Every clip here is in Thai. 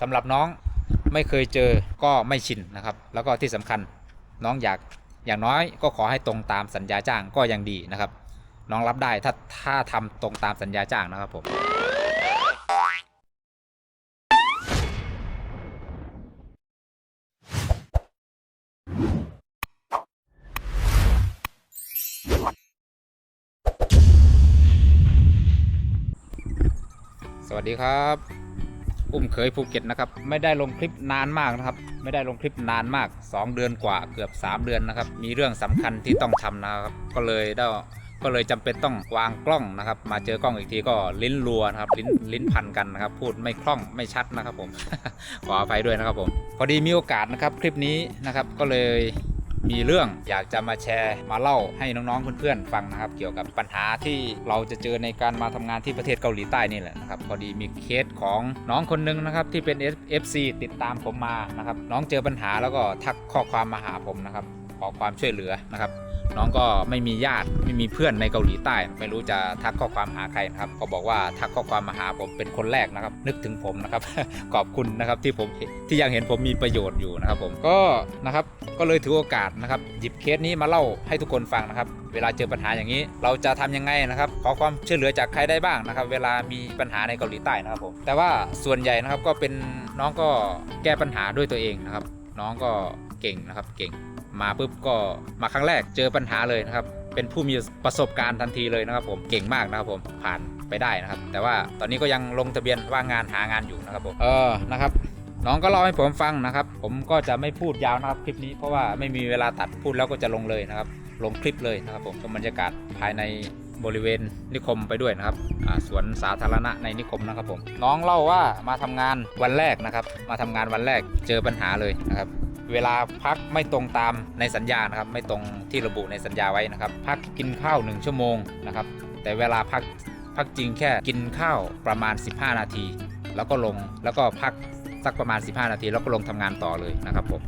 สำหรับน้องไม่เคยเจอก็ไม่ชินนะครับ แล้วก็ที่สำคัญน้องอยากอย่างน้อยก็ขอให้ตรงตามสัญญาจ้างก็ยังดีนะครับ น้องรับได้ถ้าถ้าทำตรงตามสัญญาจ้างนะครับผมสวัสดีครับ อุ้มเคยภูเก็ตนะครับ ไม่ได้ลงคลิปนานมากนะครับ ไม่ได้ลงคลิปนานมาก 2 เดือนกว่าเกือบ 3 เดือนนะครับ มีเรื่องสำคัญที่ต้องทำนะครับ ก็เลยได้ก็เลยจำเป็นต้องวางกล้องนะครับ มาเจอกล้องอีกทีก็ลิ้นรัวนะครับ ลิ้นลิ้นพันกันนะครับ พูดไม่คล่องไม่ชัดนะครับผม ขออภัยด้วยนะครับผม พอดีมีโอกาสนะครับ คลิปนี้นะครับ ก็เลย มีเรื่องอยากจะมาแชร์มาเล่าให้น้องๆเพื่อนๆฟังนะครับ เกี่ยวกับปัญหาที่เราจะเจอในการมาทำงานที่ประเทศเกาหลีใต้นี่แหละนะครับพอดีมีเคสของน้องคนหนึงนะครับที่เป็น FC ติดตามผมมานะครับน้องเจอปัญหาแล้วก็ทักข้อความมาหาผมนะครับ ขอความช่วยเหลือนะครับ น้องก็ไม่มีญาติไม่มีเพื่อนในเกาหลีใต้ ไม่รู้จะทักข้อความหาใครนะครับ ก็บอกว่าทักข้อความมาหาผมเป็นคนแรกนะครับ นึกถึงผมนะครับ ขอบคุณนะครับที่ผมที่ยังเห็นผมมีประโยชน์อยู่นะครับ ผมก็นะครับก็เลยถือโอกาสนะครับ หยิบเคสนี้มาเล่าให้ทุกคนฟังนะครับ เวลาเจอปัญหาอย่างนี้ เราจะทำยังไงนะครับ ขอความช่วยเหลือจากใครได้บ้างนะครับ เวลามีปัญหาในเกาหลีใต้นะครับผมแต่ว่าส่วนใหญ่นะครับก็เป็นน้องก็แก้ปัญหาด้วยตัวเองนะครับ น้องก็เก่งนะครับเก่ง มาปุ๊บก็มาครั้งแรกเจอปัญหาเลยนะครับ เป็นผู้มีประสบการณ์ทันทีเลยนะครับ ผมเก่งมากนะครับผมผ่านไปได้นะครับ แต่ว่าตอนนี้ก็ยังลงทะเบียนว่างงานหางานอยู่นะครับผมเออนะครับน้องก็เล่าให้ผมฟังนะครับ ผมก็จะไม่พูดยาวนะครับคลิปนี้เพราะว่าไม่มีเวลาตัดพูดแล้วก็จะลงเลยนะครับ ลงคลิปเลยนะครับผมชมบรรยากาศภายในบริเวณนิคมไปด้วยนะครับสวนสาธารณะในนิคมนะครับผม น้องเล่าว่ามาทำงานวันแรกนะครับ มาทำงานวันแรกเจอปัญหาเลยนะครับ เวลาพักไม่ตรงตามในสัญญานะครับ ไม่ตรงที่ระบุในสัญญาไว้นะครับ พักกินข้าว 1 ชั่วโมงนะครับ แต่เวลาพักพักจริงแค่กินข้าวประมาณ 15 นาที แล้วก็ลงแล้วก็พักสักประมาณ 15 นาที แล้วก็ลงทำงานต่อเลยนะครับผม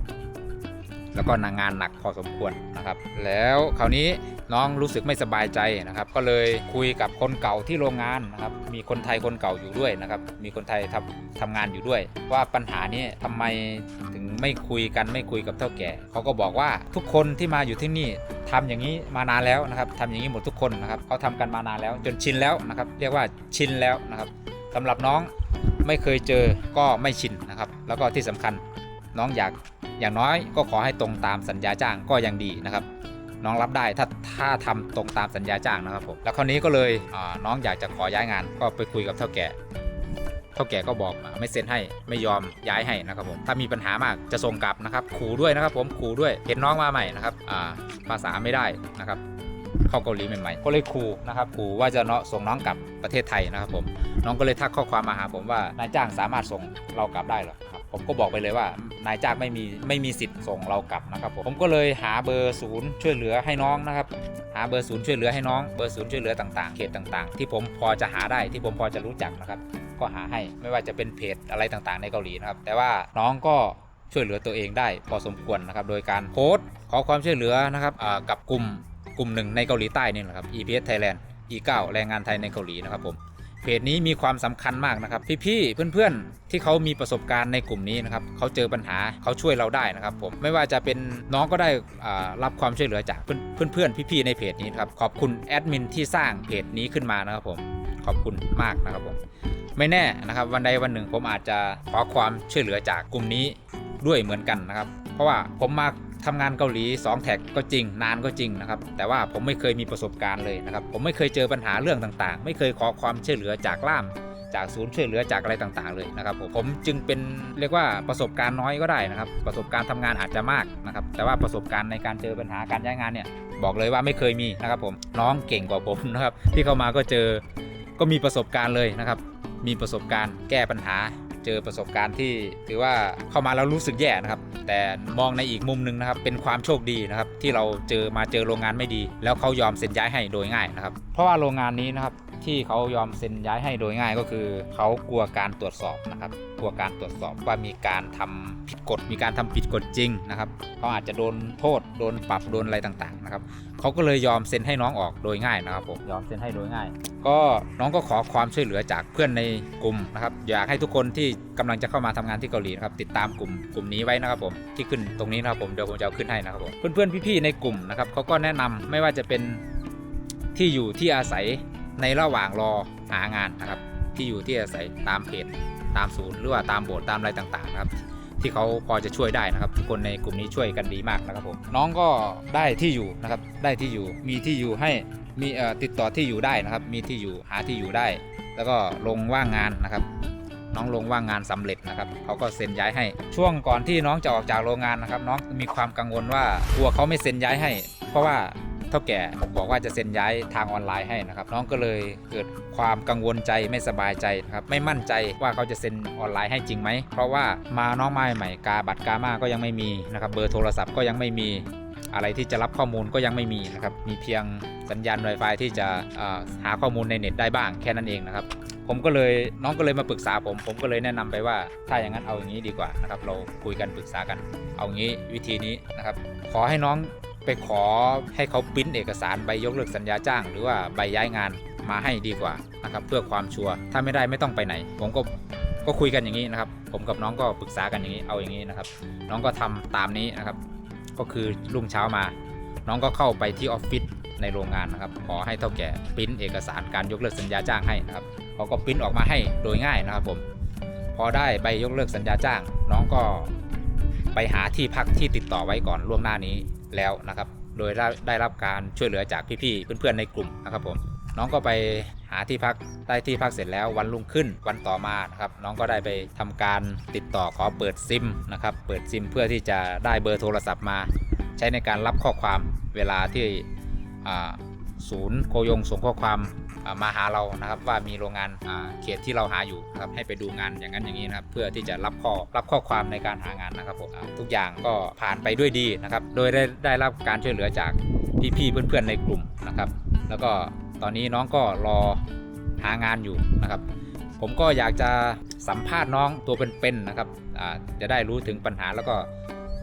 แล้วก็นางานหนักพอสมควรนะครับ แล้วคราวนี้น้องรู้สึกไม่สบายใจนะครับ ก็เลยคุยกับคนเก่าที่โรงงานนะครับ มีคนไทยคนเก่าอยู่ด้วยนะครับ มีคนไทยทำทำงานอยู่ด้วย ว่าปัญหานี้ทำไมถึงไม่คุยกันไม่คุยกับเท่าแก่เขาก็บอกว่าทุกคนที่มาอยู่ที่นี่ทำอย่างนี้มานานแล้วนะครับทำอย่างนี้หมดทุกคนนะครับเขาทำกันมานานแล้ว จนชินแล้วนะครับ เรียกว่าชินแล้วนะครับสำหรับน้องไม่เคยเจอก็ไม่ชินนะครับ แล้วก็ที่สำคัญน้องอยาก อย่างน้อยก็ขอให้ตรงตามสัญญาจ้างก็ยังดีนะครับ น้องรับได้ถ้าถ้าทำตรงตามสัญญาจ้างนะครับผมแล้วคราวนี้ก็เลยน้องอยากจะขอย้ายงานก็ไปคุยกับเท่าแก่เท่าแก่ก็บอกไม่เซ็นให้ไม่ยอมย้ายให้นะครับผมถ้ามีปัญหามากจะส่งกลับนะครับขู่ด้วยนะครับผมขู่ด้วยเห็นน้องมาใหม่นะครับภาษาไม่ได้นะครับ เข้าเกาหลีใหม่ๆก็เลยขู่นะครับขู่ว่าจะเนาะส่งน้องกลับประเทศไทยนะครับผมน้องก็เลยทักข้อความมาหาผมว่านายจ้างสามารถส่งเรากลับได้หรอครับผมก็บอกไปเลยว่านายจ้างไม่มีไม่มีสิทธิ์ส่งเรากลับนะครับผมผมก็เลยหาเบอร์ศูนย์ช่วยเหลือให้น้องนะครับหาเบอร์ศูนย์ช่วยเหลือให้น้องเบอร์ศูนย์ช่วยเหลือต่างๆเขตต่างๆ ที่ผมพอจะหาได้ที่ผมพอจะรู้จักนะครับก็หาให้ไม่ว่าจะเป็นเพจอะไรต่างๆ ในเกาหลีนะครับแต่ว่าน้องก็ช่วยเหลือตัวเองได้พอสมควรนะครับ โดยการโพสต์ขอความช่วยเหลือนะครับกับกลุ่ม กลุ่มหนึ่งในเกาหลีใต้นี่แหละครับ EPS Thailand E9 แรงงานไทยในเกาหลีนะครับผมเพจนี้มีความสำคัญมากนะครับ พี่ๆเพื่อนๆ ที่เขามีประสบการณ์ในกลุ่มนี้นะครับเขาเจอปัญหาเขาช่วยเราได้นะครับผมไม่ว่าจะเป็นน้องก็ได้อ่ารับความช่วยเหลือจากเพื่อนๆพี่ๆในเพจนี้นครับขอบคุณแอดมินที่สร้างเพจนี้ขึ้นมานะครับผมขอบคุณมากนะครับผมไม่แน่นะครับวันใดวันหนึ่งผมอาจจะขอความช่วยเหลือจากกลุ่มนี้ด้วยเหมือนกันนะครับ เพราะว่าผมมา ทำงานเกาหลี 2 แท็กก็จริง นานก็จริงนะครับ แต่ว่าผมไม่เคยมีประสบการณ์เลยนะครับ ผมไม่เคยเจอปัญหาเรื่องต่างๆ ไม่เคยขอความช่วยเหลือจากล่าม จากศูนย์ช่วยเหลือจากอะไรต่างๆ เลยนะครับ ผมจึงเป็นเรียกว่าประสบการณ์น้อยก็ได้นะครับ ประสบการณ์ทำงานอาจจะมากนะครับ แต่ว่าประสบการณ์ในการเจอปัญหาการย้ายงานเนี่ยบอกเลยว่าไม่เคยมีนะครับผมน้องเก่งกว่าผมนะครับที่เข้ามาก็เจอก็มีประสบการณ์เลยนะครับ มีประสบการณ์แก้ปัญหา เจอประสบการณ์ที่ถือว่าเข้ามาแล้วรู้สึกแย่นะครับ แต่มองในอีกมุมหนึ่งนะครับ เป็นความโชคดีนะครับ ที่เราเจอมาเจอโรงงานไม่ดี แล้วเขายอมเซ็นย้ายให้โดยง่ายนะครับ เพราะว่าโรงงานนี้นะครับ ที่เขายอมเซ็นย้ายให้โดยง่ายก็คือ เขากลัวการตรวจสอบนะครับกลัวการตรวจสอบว่ามีการทำผิดกฎมีการทำผิดกฎจริงนะครับเขาอาจจะโดนโทษโดนปรับโดนอะไรต่างๆนะครับเขาก็เลยยอมเซ็นให้น้องออกโดยง่ายนะครับผมยอมเซ็นให้โดยง่าย ก็น้องก็ขอความช่วยเหลือจากเพื่อนในกลุ่มนะครับอยากให้ทุกคนที่กำลังจะเข้ามาทำงานที่เกาหลีนะครับติดตามกลุ่มกลุ่มนี้ไว้นะครับผมที่ขึ้นตรงนี้นะครับผมเดี๋ยวผมจะเอาขึ้นให้นะครับผมเพื่อนๆพี่ๆในกลุ่มนะครับเขาก็แนะนำไม่ว่าจะเป็นที่อยู่ที่อาศัย ในระหว่างรอหางานนะครับ ที่อยู่ที่อาศัยตามเพจตามศูนย์หรือว่าตามโบสถ์ตามอะไรต่างๆนะครับ ที่เขาพอจะช่วยได้นะครับ ทุกคนในกลุ่มนี้ช่วยกันดีมากนะครับผมน้องก็ได้ที่อยู่นะครับ ได้ที่อยู่มีที่อยู่ให้มีติดต่อที่อยู่ได้นะครับ มีที่อยู่หาที่อยู่ได้ แล้วก็ลงว่างงานนะครับ น้องลงว่างงานสำเร็จนะครับเขาก็เซ็นย้ายให้ ช่วงก่อนที่น้องจะออกจากโรงงานนะครับ น้องมีความกังวลว่ากลัวเขาไม่เซ็นย้ายให้ เพราะว่า เท่าแก่บอกว่าจะเซ็นย้ายทางออนไลน์ให้นะครับ น้องก็เลยเกิดความกังวลใจไม่สบายใจนะครับไม่มั่นใจว่าเขาจะเซ็นออนไลน์ให้จริงไหม เพราะว่ามาน้องมาใหม่กาบัตรกามาก็ยังไม่มีนะครับเบอร์โทรศัพท์ก็ยังไม่มีอะไรที่จะรับข้อมูลก็ยังไม่มีนะครับ มีเพียงสัญญาณ Wi-Fi ที่จะหาข้อมูลในเน็ตได้บ้างแค่นั้นเองนะครับ ผมก็เลยน้องก็เลยมาปรึกษาผม ผมก็เลยแนะนำไปว่าถ้าอย่างนั้นเอาอย่างนี้ดีกว่านะครับ เราคุยกันปรึกษากัน เอางี้วิธีนี้นะครับ ขอให้น้อง ไปขอให้เขาปริ้นเอกสารใบยกเลิกสัญญาจ้าง หรือว่าใบย้ายงานมาให้ดีกว่านะครับเพื่อความชัวร์ถ้าไม่ได้ไม่ต้องไปไหน ผมก็ก็คุยกันอย่างนี้นะครับ ผมกับน้องก็ปรึกษากันอย่างนี้เอาอย่างนี้นะครับ น้องก็ทำตามนี้นะครับ ก็คือรุ่งเช้ามา น้องก็เข้าไปที่ออฟฟิศในโรงงานนะครับ ขอให้เท่าแก่ปริ้นเอกสารการยกเลิกสัญญาจ้างให้นะครับเขาก็ปริ้นออกมาให้โดยง่ายนะครับผมพอได้ใบยกเลิกสัญญาจ้าง น้องก็ไปหาที่พักที่ติดต่อไว้ก่อนล่วงหน้านี้ แล้วนะครับ โดยได้รับการช่วยเหลือจากพี่ๆเพื่อนๆในกลุ่มนะครับผมน้องก็ไปหาที่พักได้ที่พักเสร็จแล้ววันรุ่งขึ้นวันต่อมานะครับ น้องก็ได้ไปทำการติดต่อขอเปิดซิมนะครับ เปิดซิมเพื่อที่จะได้เบอร์โทรศัพท์มา ใช้ในการรับข้อความเวลาที่ศูนย์โคยงส่งข้อความ มาหาเรานะครับว่ามีโรงงานเขตที่เราหาอยู่นะครับให้ไปดูงานอย่างนั้นอย่างนี้นะครับเพื่อที่จะรับข้อรับข้อความในการหางานนะครับผมทุกอย่างก็ผ่านไปด้วยดีนะครับโดยได้ได้รับการช่วยเหลือจากพี่ๆเพื่อนๆในกลุ่มนะครับแล้วก็ตอนนี้น้องก็รอหางานอยู่นะครับ ผมก็อยากจะสัมภาษณ์น้องตัวเป็นๆนะครับจะได้รู้ถึงปัญหาแล้วก็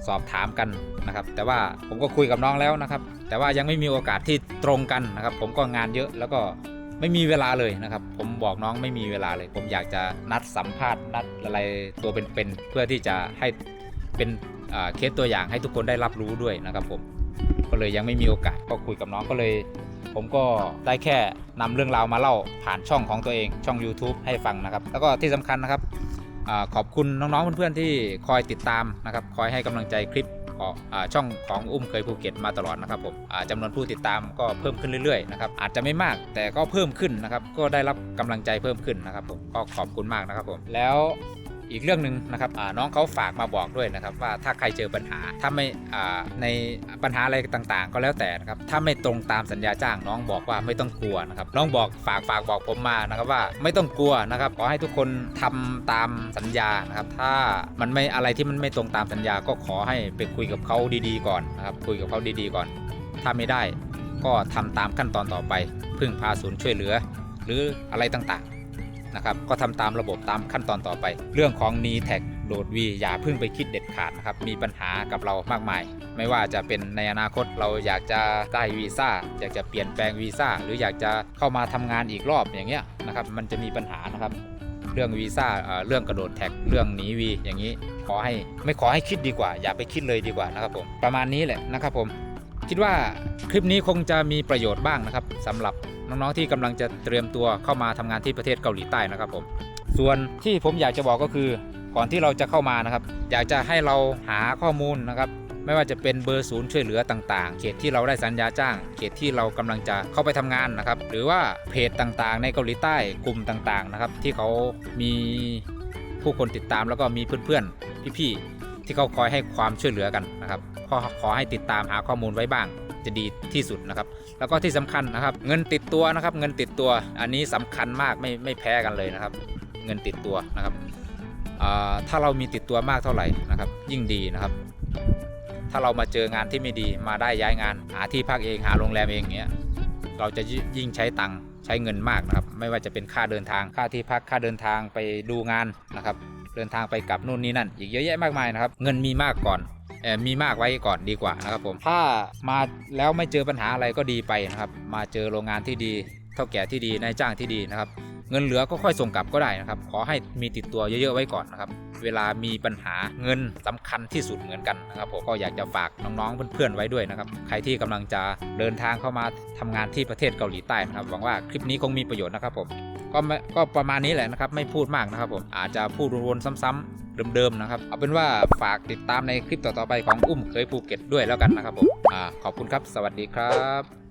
สอบถามกันนะครับ แต่ว่าผมก็คุยกับน้องแล้วนะครับ แต่ว่ายังไม่มีโอกาสที่ตรงกันนะครับ ผมก็งานเยอะแล้วก็ ไม่มีเวลาเลยนะครับ ผมบอกน้องไม่มีเวลาเลย ผมอยากจะนัดสัมภาษณ์นัดอะไรตัวเป็นๆเพื่อที่จะให้เป็นเคสตัวอย่างให้ทุกคนได้รับรู้ด้วยนะครับผมก็เลยยังไม่มีโอกาสก็คุยกับน้องก็เลย ผมก็ได้แค่นำเรื่องราวมาเล่าผ่านช่องของตัวเองช่อง YouTube ให้ฟังนะครับ แล้วก็ที่สำคัญนะครับอขอบคุณน้องๆเพื่อนๆที่คอยติดตามนะครับ คอยให้กำลังใจคลิป ของอช่องของอุ้มเคยภูเก็ตมาตลอดนะครับผมจำนวนผู้ติดตามก็เพิ่มขึ้นเรื่อยๆนะครับอาจจะไม่มากแต่ก็เพิ่มขึ้นนะครับก็ได้รับกำลังใจเพิ่มขึ้นนะครับผมก็ขอบคุณมากนะครับผมแล้ว อีกเรื่องหนึ่งนะครับน้องเขาฝากมาบอกด้วยนะครับว่าถ้าใครเจอปัญหาถ้าไม่ในปัญหาอะไรต่างๆ ก็แล้วแต่นะครับถ้าไม่ตรงตามสัญญาจ้างน้องบอกว่าไม่ต้องกลัวนะครับน้องบอกฝากฝากบอกผมมานะครับว่าไม่ต้องกลัวนะครับขอให้ทุกคนทำตามสัญญานะครับถ้ามันไม่อะไรที่มันไม่ตรงตามสัญญาก็ขอให้ไปคุยกับเขาดีๆ ก่อนนะครับคุยกับเขาดีๆก่อน ถ้าไม่ได้ก็ทำตามขั้นตอนต่อไป พึ่งพาศูนย์ช่วยเหลือ หรืออะไรต่างๆ นะครับก็ทำตามระบบตามขั้นตอนต่อไป เรื่องของ n e t a g โหลดวีอย่าเพิ่งไปคิดเด็ดขาดนะครับมีปัญหากับเรามากมาย ไม่ว่าจะเป็นในอนาคตเราอยากจะได้วีซ่าอยากจะเปลี่ยนแปลงวีซ่าหรืออยากจะเข้ามาทำงานอีกรอบอย่างเงี้ยนะครับมันจะมีปัญหานะครับเรื่องวีซ่าเรื่องกระโดดแท็ก เรื่องหนีวีอย่างนี้ขอให้ไม่ขอให้คิดดีกว่า อย่าไปคิดเลยดีกว่านะครับผมประมาณนี้แหละนะครับผมคิดว่าคลิปนี้คงจะมีประโยชน์บ้างนะครับสำหรับ น้องๆที่กำลังจะเตรียมตัวเข้ามาทำงานที่ประเทศเกาหลีใต้นะครับผม ส่วนที่ผมอยากจะบอกก็คือก่อนที่เราจะเข้ามานะครับ อยากจะให้เราหาข้อมูลนะครับ ไม่ว่าจะเป็นเบอร์ศูนย์ช่วยเหลือต่างๆ เขตที่เราได้สัญญาจ้าง เขตที่เรากำลังจะเข้าไปทำงานนะครับ หรือว่าเพจต่างๆ ในเกาหลีใต้กลุ่มต่างๆนะครับ ที่เขามีผู้คนติดตามแล้วก็มีเพื่อนๆพี่ๆที่เขาคอยให้ความช่วยเหลือกันนะครับขอขอให้ติดตามหาข้อมูลไว้บ้าง จะดีที่สุดนะครับ แล้วก็ที่สำคัญนะครับ เงินติดตัวนะครับ เงินติดตัว อันนี้สำคัญมากไม่ไม่แพ้กันเลยนะครับ เงินติดตัวนะครับถ้าเรามีติดตัวมากเท่าไหร่นะครับ ยิ่งดีนะครับ ถ้าเรามาเจองานที่ไม่ดีมาได้ย้ายงาน หาที่พักเองหาโรงแรมเองเงี้ยเราจะยิ่งใช้ตังค์ใช้เงินมากนะครับ ไม่ว่าจะเป็นค่าเดินทางค่าที่พักค่าเดินทางไปดูงานนะครับ เดินทางไปกลับนู่นนี่นั่น อีกเยอะแยะมากมายนะครับ เงินมีมากก่อน มีมากไว้ก่อนดีกว่านะครับผมถ้ามาแล้วไม่เจอปัญหาอะไรก็ดีไปนะครับ มาเจอโรงงานที่ดี เท่าแก่ที่ดีนายจ้างที่ดีนะครับ เงินเหลือก็ค่อยส่งกลับก็ได้นะครับ ขอให้มีติดตัวเยอะๆไว้ก่อนนะครับ เวลามีปัญหาเงินสำคัญที่สุดเหมือนกันนะครับผมก็อยากจะฝากน้องๆเพื่อนๆไว้ด้วยนะครับ ใครที่กำลังจะเดินทางเข้ามาทำงานที่ประเทศเกาหลีใต้นะครับหวังว่าคลิปนี้คงมีประโยชน์นะครับผมก็ก็ประมาณนี้แหละนะครับ ไม่พูดมากนะครับผมอาจจะพูดวนๆซ้ำๆ เดิมๆนะครับ เอาเป็นว่าฝากติดตามในคลิปต่อๆไปของอุ้มเคยภูเก็ตด้วยแล้วกันนะครับผมอ่าขอบคุณครับ สวัสดีครับ